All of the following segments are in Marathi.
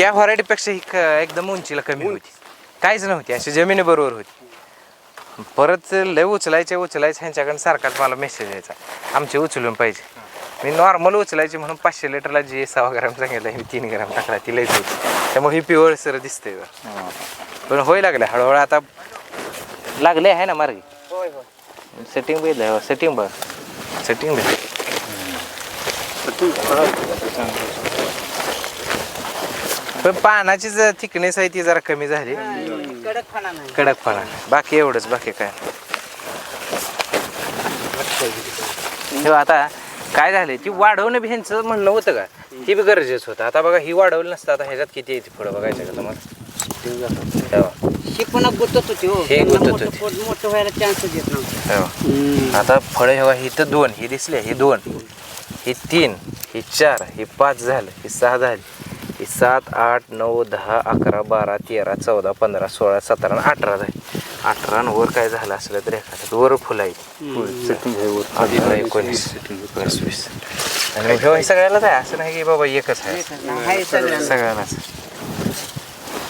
त्या व्हरायटीपेक्षा ही क- एकदम उंचीला कमी होती. काहीच नव्हती अशी जमिनी बरोबर होती. परत लय उचलायचे उचलायचे ह्यांच्याकडून सारखाच मला मेसेज यायचा. आमचे उचलून पाहिजे. मी नॉर्मल उचलायचे म्हणून पाचशे लिटरला जे सहा ग्राम सांगितलं मी तीन ग्राम टाकला ती लयच होती. त्यामुळे ही पिवळ सर दिसते पण होय लागले हळूहळू आता लागले आहे ना मार्गी. सेटिंग बघितलं सेटिंग बघ. सेटिंग बघ पण पानाची जर थिकनेस आहे ती जरा कमी झाली. कडक खाना नाही. कडकपणा बाकी एवढंच बाकी काय? हे आता काय झालंय ती वाढवणं बी ह्यांचं म्हणणं होतं का? ती बी गरजेचं होतं. आता बघा ही वाढवलं नसतं आता ह्याच्यात किती येते पुढं बघायचं का तुम्हाला? ही गुतत होती हो. हे गुतत मोठं होती. पोट- मोठं व्हायला चान्स देत नव्हतं. तेव्हा. आता फळं हे बघा, ही तर दोन ही दिसले ही दोन. ही तीन ही चार ही पाच झालं ही सहा झाली. सात आठ नऊ दहा अकरा बारा तेरा चौदा पंधरा सोळा सतरा आणि अठरा झाली. अठरा वर काय झालं असलं तर एखाद्यात वर फुलं आहे. एकोणीस एकोणीस वीस आणि हे सगळ्यालाच आहे. असं नाही की बाबा एकच आहे. सगळ्यालाच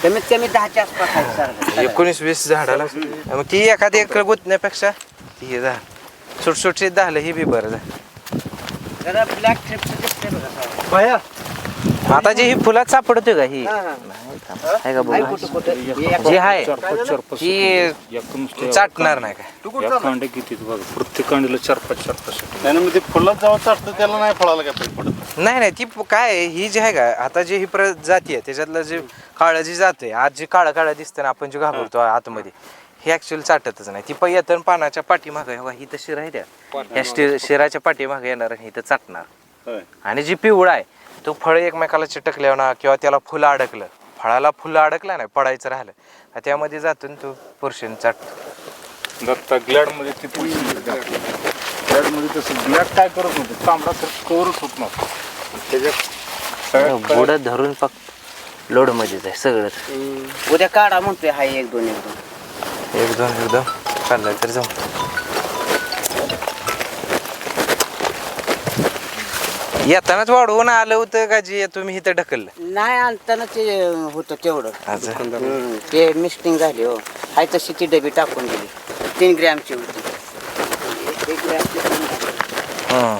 कमीत कमी दहाच्या आसपास. एकोणीस वीस झाडाला. मग ती एखादी एक गुतण्यापेक्षा ती हे झाड. सुटसुटीत झालं ही बी बरं झालं. जरा ब्लॅक ट्रिपचं आता जी ही फुलात सापडते का ही? हा, हा. आहे का बघू? हे जी आहे ती चाटणार नाही का कांडे किती बघा. प्रत्येक कांडीला चार पाच चार पाच नाही मग ते फुलात जेव्हा चढतं त्याला नाही फळाला काय पडत? नाही नाही ती काय ही जी आहे का आता जी ही प्रजाती आहे त्याच्यातलं जे काळं जी जाते आज जी काळं काळं दिसतं ना आपण जे घाबरतो आतमध्ये हे ऍक्च्युअली चाटतच नाही. ती पण पानाच्या पाठीमागे ही तर शिर आहे त्या. शिराच्या पाठीमागे येणार आणि इथं चाटणार. होय. आणि जी पिवळा आहे तो फळ एकमेकाला चिटकल्यावर ना किंवा त्याला फुलं अडकलं. फळाला फुलं अडकलं नाही पडायचं राहिलं. त्यामध्ये जातून तो पुरुषांनी चाट. दत्ता ग्लॅडमध्ये ती ग्लॅडमध्ये तसं ग्लॅड काय करत तांबडा तर कवरच होत नव्हतं. त्याच्यात सगळ्यात बुडत धरून फक्त लोड मध्येच आहे सगळंच हम्म. उद्या काढा म्हणतोय हाय एक दोन एक दोन. एक दोन एकदम चाललंय तर जाऊ. येतानाच वाढवून आलं होतं का जी तुम्ही इथं ढकललं? नाही आणताना ते होतं तेवढं. अच्छा. हम्म. ते मिस्टिंग झाली हो. हाय तशी ती डबी टाकून दिली. तीन ग्रॅमची होती. एक ग्रॅमची तीन ग्रॅम. हं.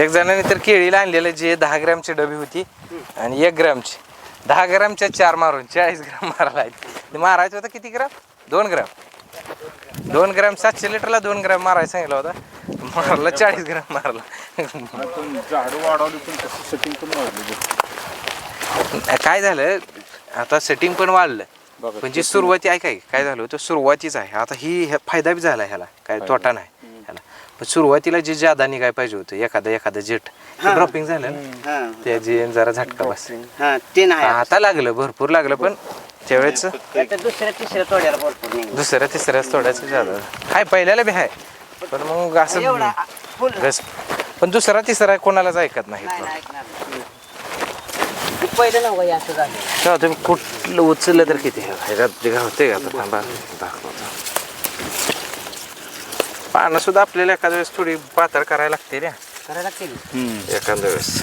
एक जणाने तर केळीला आणलेलं जे दहा ग्रॅमची डबी होती आणि एक ग्रॅमची. दहा ग्रॅमच्या चार मारून चाळीस ग्राम मारायला ते मारायचं होतं किती ग्राम? दोन ग्राम. दोन ग्राम सातशे लिटरला दोन ग्राम मारायला सांगितलं होता. मारला चाळीस ग्राम मारला. झाडं वाढवली पण तसं सेटिंग पण वाढली काय झालं आता सेटिंग पण वाढलं. बघा, पण जी सुरुवाती आहे काय काय झालं होतं सुरुवातीच आहे. आता ही फायदा बी झाला ह्याला काय तोटा नाही ह्याला. पण सुरुवातीला जे जादा निघाय पाहिजे होतं एखादं एखादं जेट. ड्रॉपिंग झालं ना? हा. त्याची जरा झटका बस. हा आहे आता. लागलं भरपूर लागलं पण त्यावेळेस आता दुसऱ्या तिसऱ्या तोड्याला भरपूर निघालं. दुसऱ्या तिसऱ्याच थोड्याच जादा हाय पहिल्याला बी आहे पण मग असं रस पण दुसरा तिसरा कोणालाच ऐकत नाही नाही नाही ऐकणार नाही. ते पहिलं नव्हतं हे असं झालं. तेव्हा तुम्ही कुठलं उचललं तर किती? आहे? ह्याच्यात जे होते का? आता थांबा दाखवतो. पानं सुद्धा आपल्याला एखाद्या वेळेस थोडी पातळ करायला लागते रे. करायला लागते. एखाद्या वेळेस.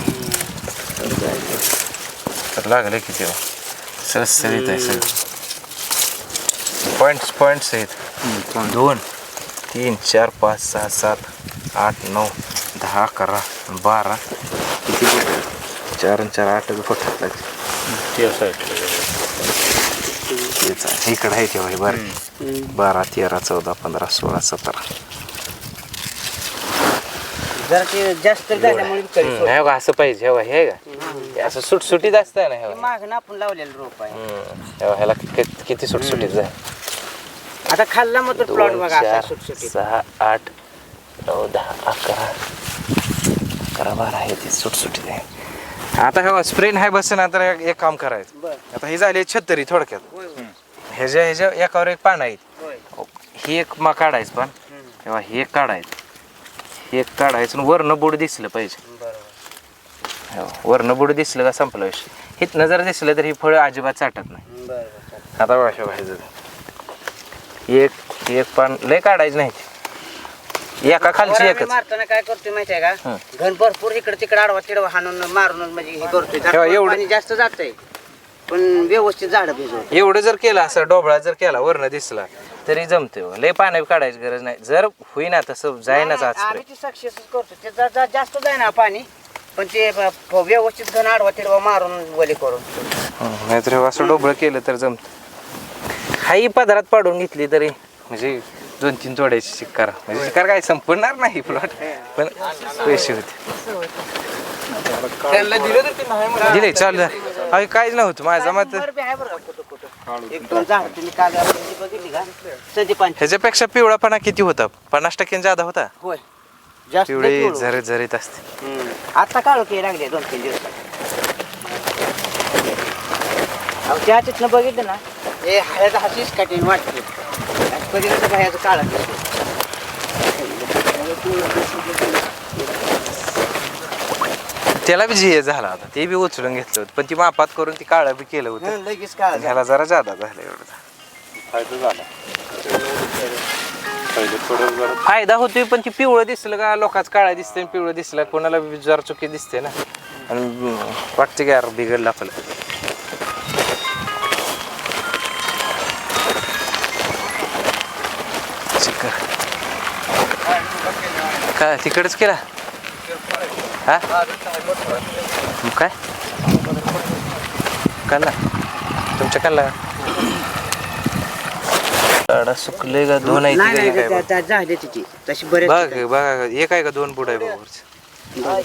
तर लागले किती हो सरसरीत आहे सगळं पॉईंट्स पॉईंट्स आहेत दोन तीन चार पाच सहा सात आठ नऊ दहा अकरा बारा. किती? चार आणि चार आठ फट ते असं आहे. तेच आहे. इकडं आहे तेव्हा हे बरं. बारा तेरा चौदा पंधरा सोळा सतरा. जास्त हम्म, हे असं पाहिजे. हे हे का हे असं सुटसुटीत असतं ना हे. मागणं आपण लावलेलं रोप आहे. हम्म, ह्याला कि- किती सुटसुटीत जाय आता खाल्ला मग तर प्लॉट दोन बघा असा चार सुटसुटीत सहा आठ नऊ दहा अकरा. अकरा बारा आहे ते सुटसुटीत आहे. आता हे स्प्रेन आहे बस ना तर एक एक काम करायचं. बर. आता ही झाली छत्तरी थोडक्यात. होय होय. ह्याच्या ह्याच्या एकावर एक पान आहेत. होय. ही एक मा काढायचं पण. तेव्हा हे एक काढायचं. हे एक काढायचं आणि वरनं बुड दिसलं पाहिजे. बरोबर. हो, वरनं बुड दिसलं का संपलं विषय. हिथनं जर दिसलं तर ही फळं अजिबात चाटत नाही. आता बघा व्हायचं एक एक पान लय काढायचं नाही. एका खालची फवारा एकच. आम्ही मारताना काय करतोय माहिती आहे हं. का घन भरपूर इकडे तिकडे आडवा तिडवा हाणून मारून म्हणजे हे करतोय. तेव्हा एवढं- पाणी जास्त जातंय. पण व्यवस्थित झाड भिजवत एवढं जर केलं असं डोबळा जर केला वरनं दिसला तरी जमते हो. लय पाणी काढायची गरज नाही. जर होईना तसं जाईनाच आज आम्ही ती सक्सेसच करतो ते जा- जा- जास्त जाय ना पाणी. पण ते ब- व्यवस्थित घन आडवा तिडवा मारून वली करून. नाहीतर हे असं डोबळं केलं तर जमत. हाही पदरात पाडून घेतली तरी म्हणजे दोन तीन तोड्याची शिकार म्हणजे शिकार काय संपणार नाही प्लॉट पण पैसे होते. दिले चालू अहो काहीच नव्हतं. माझा मत बरं बी आहे बरं का कुठं कुठं एक दोन झाड तुम्ही काल रात्री बघितली का? संदीपांची ह्याच्यापेक्षा पिवळापणा किती होता? पन्नास टक्क्यां जादा होता? होय. जास्त पिवळे पिवळं. झरीत झरीत असते. हम्म. आता काळू की लागले दोन तीन दिवस अहो त्या तिथनं बघितलं ना हे हळद हसीच काटीन वाटते. पलीकडचं बाहेरचं काळा त्याला बी झिये झाला होता ते बी उचलून घेतलं होतं. पण ती मापात करून ती काळं बी केलं होतं. लगेच काळा ह्याला जरा जादा झालं एवढं. फायदा झाला. फायदा होतोय पण ती पिवळं दिसलं का लोकांच काळा दिसतंय आणि पिवळं दिसलं कोणाला बी जरा चुकी दिसते ना. आणि वाटते की यार बिघडलं आपलं. काय तिकडच केला? हा? काय? कल्ला तुमच्या कल्ला काढा सुकले का दोन आहे नाही काय त्या- त्या झाली तिची. तशी बरेच बघ बघा एक आहे का दोन बुड आहे बघा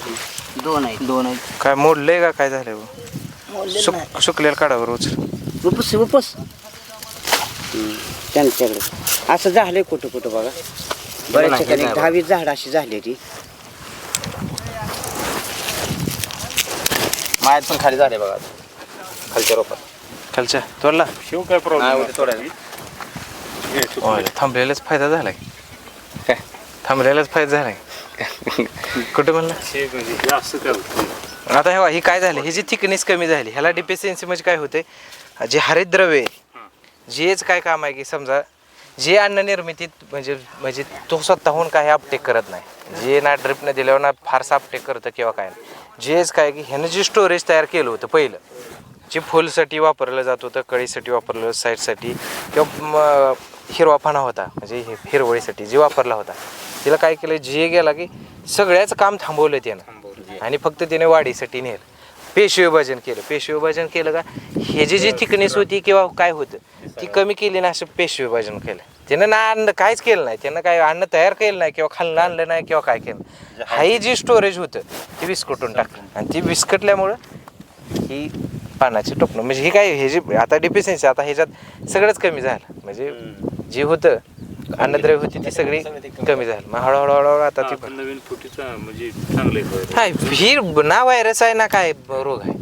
दोन आहेत दोन आहेत. काय मोडलंय का काय झालंय? सुक सुकलेलं काढा बरं उचल उपस उपस. त्यांच्याकडे. असं झालंय कुठं कुठं बघा. बऱ्याच ठिकाणी दहा वीस झाड अशी झाली ती. मायात पण खाली झाले बघा. खालच्या रोपात. खालच्या. तोडला? शिव काय प्रॉब्लेम होय, थांबलेलाच फायदा झालाय. काय? थांबलेलाच फायदा झालाय. कुठं म्हणलं? म्हणजे असं करतो आता हे ही काय झालं? ह्याची थिकनेस कमी झाली ह्याला डिफिशियन्सी म्हणजे काय होते जे हरितद्रव्य आहे जेच काय काम आहे की समजा जे अन्न निर्मितीत म्हणजे म्हणजे तो स्वतःहून काही अपटेक करत नाही. जे ना ड्रिपनं दिल्यावर ना फारसा अपटेक करतं किंवा काय नाही. जेच काय की ह्यानं जे स्टोरेज तयार केलं होतं पहिलं जे फुलसाठी वापरलं जात होतं कळीसाठी वापरलं साईडसाठी किंवा म, हिरवापणा होता म्हणजे हे हिरवळीसाठी जे वापरला होता. तिला काय केलं जे गेला की सगळ्याच काम थांबवलं त्यानं. आणि फक्त त्याने वाढीसाठी नेलं. पेशवी विभाजन केलं. पेशवी विभाजन केलं का हे जी जी थिकनेस होती किंवा काय होतं ती कमी केली ना असं पेशवी विभाजन केलं. त्यानं ना अन्न काहीच केलं नाही. त्यानं काय अन्न तयार केलं नाही किंवा खाल्लं आणलं नाही किंवा काय केलं हाही जी स्टोरेज होतं ते विस्कटून टाकलं. आणि ती विस्कटल्यामुळं ही पानाची टोपणं. म्हणजे ही काय हे जे आता डिफिशियन्सी आता ह्याच्यात सगळंच कमी झालं. म्हणजे जे होतं अन्नद्रव्य होती ती सगळी कमी झाली. मग हळूहळू हळूहळू आता ती नवीन फुटीचा म्हणजे चांगले हाय ही ना व्हायरस आहे ना काय रोग आहे.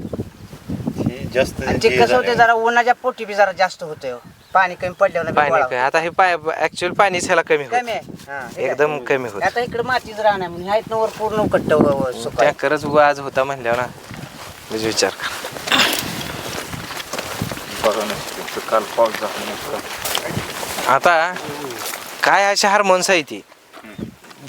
जास्त आणि ते कसं होतं जरा उन्हाच्या पोटी बी जरा जास्त होतंय हो. पाणी कमी पडल्यावर बी पाणी गोळा काय आता हे पाय ऍक्च्युअल पाणीच ह्याला कमी होतो. कमी आहे. हा, हे एकदम? कमी होत. आता इकडे मातीच राहणार म्हणून ह्या इथनं वर पूर्ण कट्ट व- व सुका आहे. टँकरच आज होता म्हणल्यावर ना म्हणजे विचार कर. बघा ना तुमचं काल पाऊस झाला नसता. आता काय अशी हार्मोन्स आहे ती?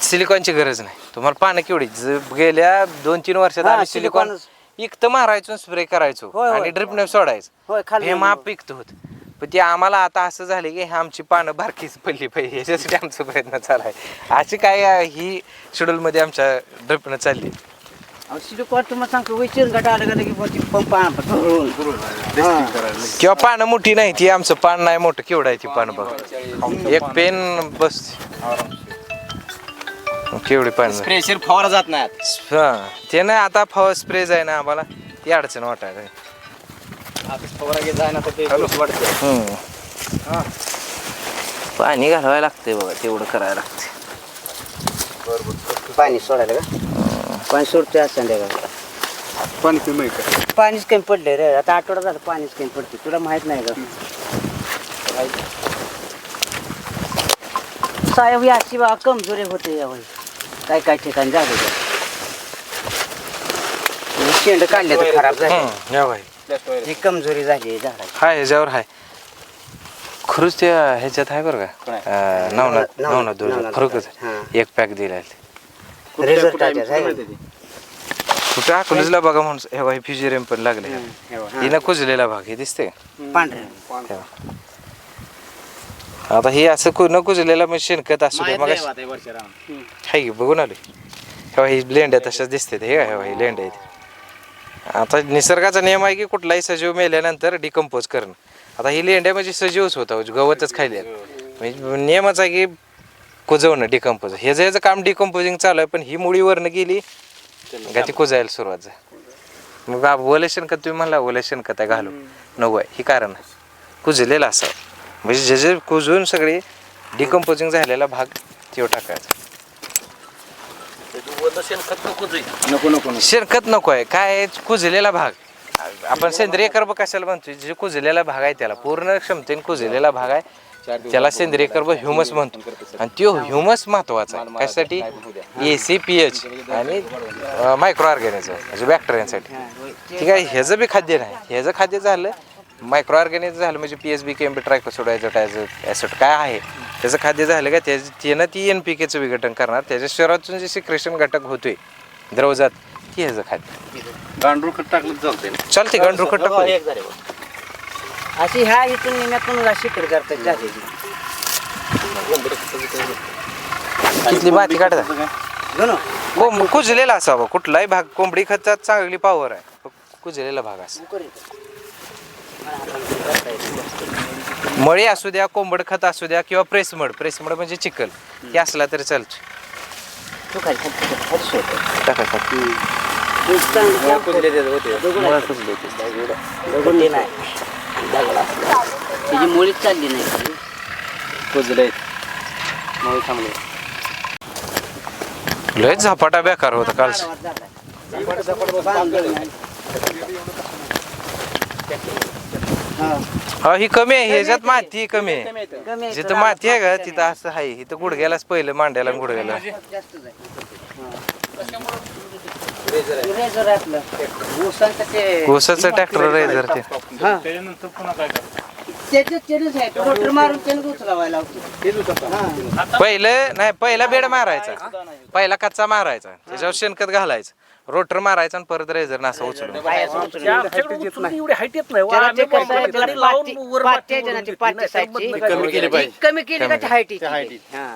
सिलिकॉनची गरज नाही. तुम्हाला पानं केवढी? ज- गेल्या दोन तीन वर्षात हा, आम्ही सिलिकॉन. इकतं मारायचो स्प्रे करायचो. होय, होय. आणि ड्रिपने सोडायचं. होय खाली हे माप पिकत होत. पण ते आम्हाला आता असं झालं की हे आमची पानं बारकीच पडली पाहिजे याच्यासाठी आमचा प्रयत्न चालू आहे. अशी काय अं, ही शेड्यूल मध्ये आमच्या ड्रिपनं चालली. तुम्हाला सांगतो वैचिर गट आलं का पंप आण-. हा. किंवा पानं मोठी नाही ती आमचं पान नाही मोठं केवढं आहे ती पानं बघ. एक पेन बस. केवढी पानं. प्रेशर फवारा जात नाही. हा ते नाही आता फवा स्प्रे आहे ना आम्हाला. ती अडचण वाटायला फवारा घेत जाय ना तर ते. पाणी घालवायला लागतंय बघा तेवढं करायला लागतंय. पाणी सोडायला का? पाणी सोडतोय आज संध्याकाळी. पण माहिती आहे. पाणीच कमी पडले रे. आता आठवडा झाला पाणीच कमी पडते तुला माहीत नाही का? साहेब याची बा कमजोरी होते यावेळी. काय काय ठिकाणी झाले. हे शेंड काढले तर खराब झाले. हम्म, या बाई. ही कमजोरी झाली आहे झाडाची. हाय ह्याच्यावर हाय. खरंच त्या ह्याच्यात आहे बरं का? अं, नवनाथ नवनाथ- नवनाथ हां. एक पॅक दिला त्याच्यात आहे कुठं अकलूजला बघा म्हणून हे बघा, हे फ्युजेरियम पण लागले हिनं कुजलेला भाग हे दिसते? पांढरे. आता हे असं कु- न कुजलेला म्हणजे शेणखत असू दे मग वर्षा राहून हाय की बघून आले हेव्हा ही लेंड्या तशाच दिसते हे का ही लेंड्या आहेत. आता निसर्गाचा नियम आहे की कुठलाही सजीव मेल्यानंतर डिकम्पोज करणं. आता ही लेंड्या म्हणजे सजीवच होता गवतच खायले. म्हणजे नियमच आहे की कुजवणं डिकम्पोज हे जे काम डिकम्पोजिंग चालू आहे पण ही मुळीवरनं गेली का ती कुजायला सुरुवात झाली? मग बा- ओले शेणखत तुम्ही म्हणला ओले शेणखत आहे घालू नको आहे ही कारण आहे. कुजलेलं असावं. म्हणजे जे जे कुजून सगळे डिकम्पोजिंग झालेला भाग तो टाकायचा. नको नको नको. शेणखत नको आहे. काय? कुजलेला भाग. आपण सेंद्रिय कर्ब कशाला म्हणतो जे कुजलेला भाग आहे त्याला पूर्ण क्षमतेने कुजलेला भाग आहे. त्याला सेंद्रिय कर्ब ह्युमस म्हणतो. आणि तो ह्युमस महत्त्वाचा आहे. कशासाठी? ए सी पी एच आणि मायक्रो ऑर्गॅनिझम म्हणजे बॅक्टेरियांसाठी ठीक आहे ह्याचं बी खाद्य नाही. ह्याचं खाद्य झालं मायक्रो ऑर्गॅनिझम झालं म्हणजे पी एस बी केम बी ट्रायकोसोड ॲसिड काय आहे? त्याचं खाद्य झालं का? त्या त्यानं ती एन पी केचं विघटन करणार. त्याच्या शरीरातून जे सिक्रेशन घटक होतोय द्रवजात ती ह्याचं खाद्य. गांडूळ खत टाकलं ना? चालते गंडू खट टाकू दे. अशी ह्या इथून निम्यातून अशी शिकर करतात तिथली माती काढता कोंब कुजलेला असावा कुठलाही भाग कोंबडी खतात चांगली पावर आहे. कुजलेला भाग असा. मळी असू द्या कोंबड खत असू द्या किंवा प्रेसमड प्रेसमड म्हणजे चिकल हे असला तरी चालतो. टाका. चांगलं दगड असला. त्याची मुळीच चालली नाही. खाली. कुजले मग थांबले. लय झपाटा बेकार होता काल हा. हा ही कमी आहे. ह्याच्यात माती कमी आहे. कमी आहे, जिथं माती आहे का तिथं असं आहे. इथं गुडघ्यालाच पहिलं मांड्याला आणि गुडघ्याला. रेझर आहे. आपलं. ऊसाचं ते ऊसाचं ट्रॅक्टर जर ते. हा. त्याच्यानंतर पुन्हा काय करायचं त्याच्यात त्यानेच आहे. तो रोटर मारून त्याने उचलावायला लावतो. पहिलं नाही पहिला बेड मारायचा. पहिला कच्चा मारायचा. त्याच्यावर शेणखत घालायचं. रोटर मारायचा आणि परत रेझर असं उचलून. एवढी हाईट येत नाही त्याला ते कसं आहे, त्याला पाती- पाती आहे ना ती पाती साईडची. कमी केली पाहिजे. ती कमी केली का ती height येते. हा.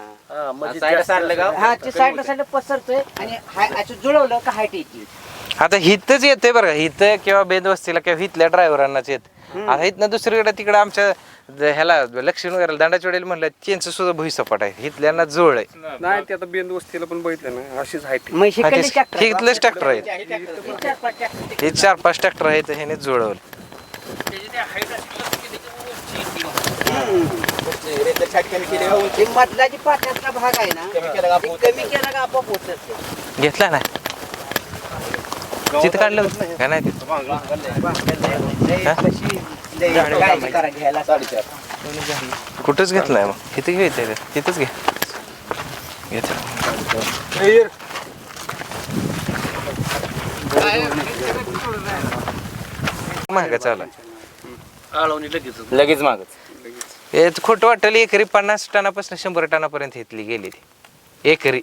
हा ती साईडला साईडला पसरतोय आणि हा- असं जुळवलं का हाईट येते आता हिथच येते बरं का. हिथं किंवा बेदवस्तीला किंवा हिथल्या ड्रायव्हरांनाच येत. आता इथनं दुसरीकडे तिकडे आमच्या ह्याला लक्ष्मी वगैरे दांडाच्या वेळेला म्हणलं त्यांचं सुद्धा भुईसपाट आहे. हिथल्यांना जोळ आहे. नाही ते आता बेंद वस्तीला पण बघितलं ना अशीच हाईट मग हा, शिकली ते- tractor. हिथलेच ट्रॅक्टर आहेत चार पाच tractor. हे चार पाच ट्रॅक्टर आहेत ह्याने जुळवलं. ते मधला जी पाट्यातला भाग आहे ना ते कमी केला का आपोआप उचलते घेतला ना? तिथं काढलं होतं. का नाही तिथं? कुठंच घेतलाय मग? इथं घ्यायचं तिथंच घे. घेतलं महागा चालू. आहे. लगेच मागच हे खोटं वाटेल एकरी पन्नास टनापासून शंभर टनापर्यंत घेतली गेली ती. एकरी.